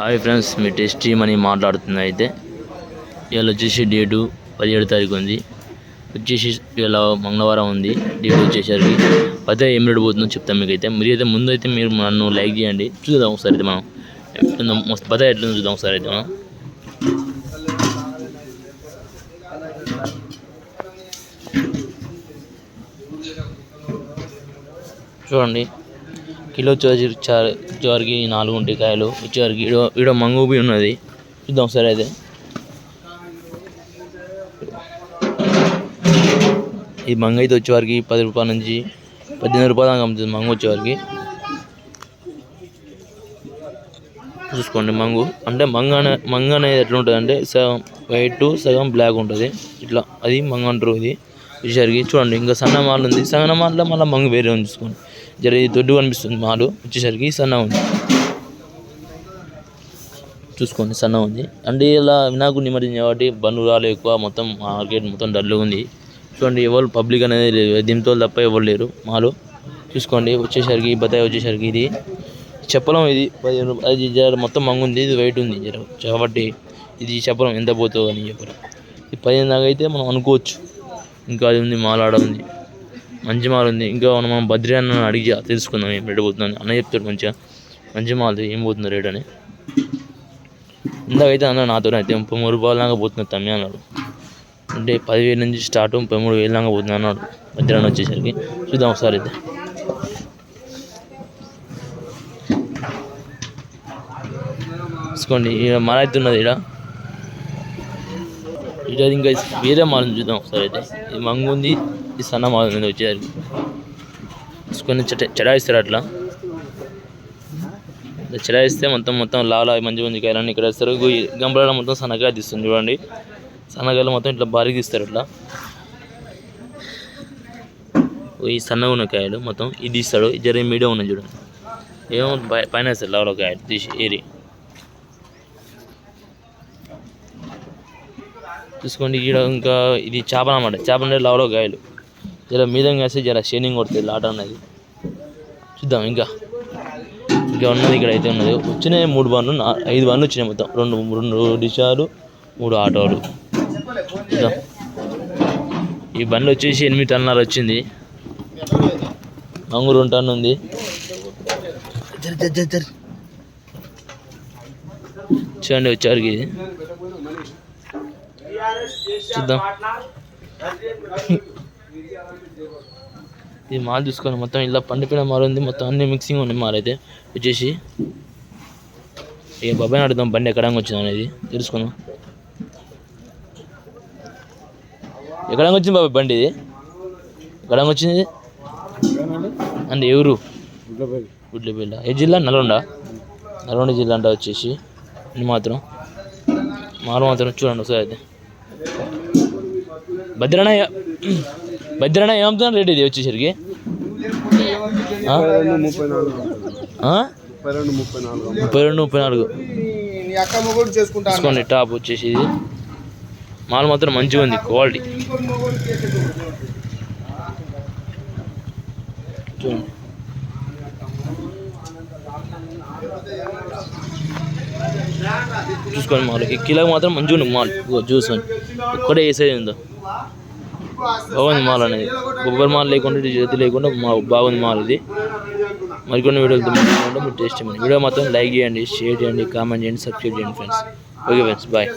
Hi friends మీ టెస్టీ money మాట్లాడుతుంది అయితే. ఇవాళ వచ్చేసి డేటు పదిహేడు తారీఖు ఉంది. వచ్చేసి ఇవాళ మంగళవారం ఉంది. డేట్ వచ్చేసరికి పదే ఏం రేటు పోతుందో చెప్తాం మీకు అయితే మీరు అయితే ముందు అయితే మీరు నన్ను లైక్ చేయండి. చూద్దాం ఒకసారి అయితే మనం. మస్తు పదే ఎట్లా చూద్దాం ఒకసారి అయితే మనం. చూడండి. కిలో వచ్చేసి చార్ నాలుగు ఉంటాయి కాయలు చివరికి ఈడో ఈడో మంగూబి ఉన్నది. చూద్దాం ఒకసారి అయితే. ఈ మంగ అయితే వచ్చేవారికి పది రూపాయల నుంచి పద్దెనిమిది రూపాయల దాకా అమ్ముతుంది మంగ వచ్చేవారికి చూసుకోండి మంగు. అంటే మంగ అనే మంగ అనేది ఎట్లా ఉంటుంది అంటే సగం వైట్ సగం బ్లాక్ ఉంటుంది. ఇట్లా అది మంగ అంటారు ఇది. వచ్చేసరికి చూడండి ఇంకా సన్న మాల్ ఉంది సన్న మాల్లో మళ్ళీ మంగు వేరే ఉంది చూసుకోండి. జర దొడ్డు కనిపిస్తుంది మాలు వచ్చేసరికి సన్న ఉంది. చూసుకోండి సన్న ఉంది. అంటే ఇలా వినాయకుడు నిమజ్జనం కాబట్టి బండ్లు రాలు ఎక్కువ మొత్తం మార్కెట్ మొత్తం డల్లుగా ఉంది. చూడండి ఎవరు పబ్లిక్ అనేది లేదు. దీంతో తప్ప ఎవరు లేరు మాలు. చూసుకోండి వచ్చేసరికి బత్తాయి వచ్చేసరికి ఇది. చెప్పలం ఇది పదిహేను అది జర మొత్తం మంగుంది ఇది వెయిట్ ఉంది జర కాబట్టి ఇది చెప్పలం ఎంత పోతుందో అని చెప్పడం ఈ పదిహేను దాకా అయితే మనం అనుకోవచ్చు. ఇంకా అది ఉంది మాలాడ ఉంది. మంచిమాల ఉంది ఇంకా మనం మనం బద్రి అన్న అడిగి తెలుసుకుందాం ఏం రేటు పోతుందని అన్న చెప్తాడు మంచిగా. మంచి ఏం పోతుంది రేట్ అని. ఇందాకైతే అన్న నాతో అయితే ముప్పై మూడు రూపాయల దాకా పోతుంది తమ్మి అన్నాడు. అంటే పదివేలు నుంచి స్టార్ట్ ముప్పై మూడు వేలు దాకా పోతుంది అన్నాడు మధ్యాహ్నం వచ్చేసరికి. చూద్దాం ఒకసారి అయితే. తీసుకోండి ఇక్కడ మాల అయితే ఉన్నది ఇక్కడ ఇక్కడ ఇంకా వేరే మాలను ఉంది చూద్దాం ఒకసారి అయితే. ఇది మంగు ఉంది. ఈ సన్న మాల ఉంది వచ్చేసరికి తీసుకొని చెట చెడాయిస్తారు అట్లా. చెడాయిస్తే మొత్తం మొత్తం లాలా మంచి మంచి కాయలన్నీ ఇక్కడ వేస్తారు. గంపలలో మొత్తం సన్నకాయ తీస్తుంది చూడండి. సన్నగాయలు మొత్తం ఇట్లా భారీగా తీస్తారు ఇట్లా ఈ సన్నగా ఉన్న కాయలు మొత్తం ఇది తీస్తాడు. ఇది జర మీడియం ఉన్నాయి చూడండి. ఏమో పైన వేస్తారు లావలో కాయలు తీసి ఏరి. చూసుకోండి ఈడ ఇంకా ఇది చేప అన్నమాట. చేప అంటే లావలో కాయలు. జర మీద వేస్తే జర షేనింగ్ కొడుతుంది లాట అనేది చూద్దాం ఇంకా. ఇంకా ఉన్నది ఇక్కడ అయితే ఉన్నది. వచ్చినాయి మూడు బండ్లు నా- ఐదు బండ్లు వచ్చినాయి మొత్తం. రెండు రెండు డిషాలు మూడు ఆటోలు. చూద్దాం. ఈ బండ్లు వచ్చేసి ఎనిమిది టన్నర వచ్చింది. మంగు రెండు టన్ను ఉంది. చూడండి వచ్చారు ఇది. చూద్దాం. ఇది మాల్ చూసుకోండి మొత్తం ఇలా పండిపోయిన మాల ఉంది. మొత్తం అన్ని మిక్సింగ్ ఉంది మాల్ అయితే. వచ్చేసి ఇక బాబాయ్ అడుగుదాం బండి ఎక్కడానికి వచ్చింది అనేది తెలుసుకుందాం. ఎక్కడానికి వచ్చింది బాబాయ్ బండి ఇది? ఎక్కడానికి వచ్చింది అంటే ఎవరు? గుడ్లపల్లి. ఏ జిల్లా? నల్గొండ. నల్గొండ జిల్లా అంట వచ్చేసి. ఇది మాత్రం. మారు మాత్రం చూడండి ఒకసారి అయితే. భద్రణ భద్రణ ఏమవుతున్నా రేట్ ఇది వచ్చేసరికి? ముప్పై నాలుగు రెండు ముప్పై నాలుగు. చూసుకోండి తీసుకోండి టాప్ వచ్చేసి ఇది. మాల్ మాత్రం మంచిగా ఉంది క్వాలిటీ. చూడండి చూసుకోండి మాల్. ఈ కిలో మాత్రం మంచిగా ఉంది మాల్. ఇదిగో చూసుకోండి. ఒక్కడే వేసేది ఉందో. బాగుంది మాల్ అనేది. కొబ్బరి మాల్ లేకుండా ఇది లేకుండా మా బాగుంది మాల్ ఇది. మరికొన్ని వీడియోలతో మీరు టేస్ట్ చేయండి వీడియో మాత్రం లైక్ చేయండి షేర్ చేయండి కామెంట్ చేయండి సబ్స్క్రైబ్ చేయండి ఫ్రెండ్స్ ఓకే ఫ్రెండ్స్ బాయ్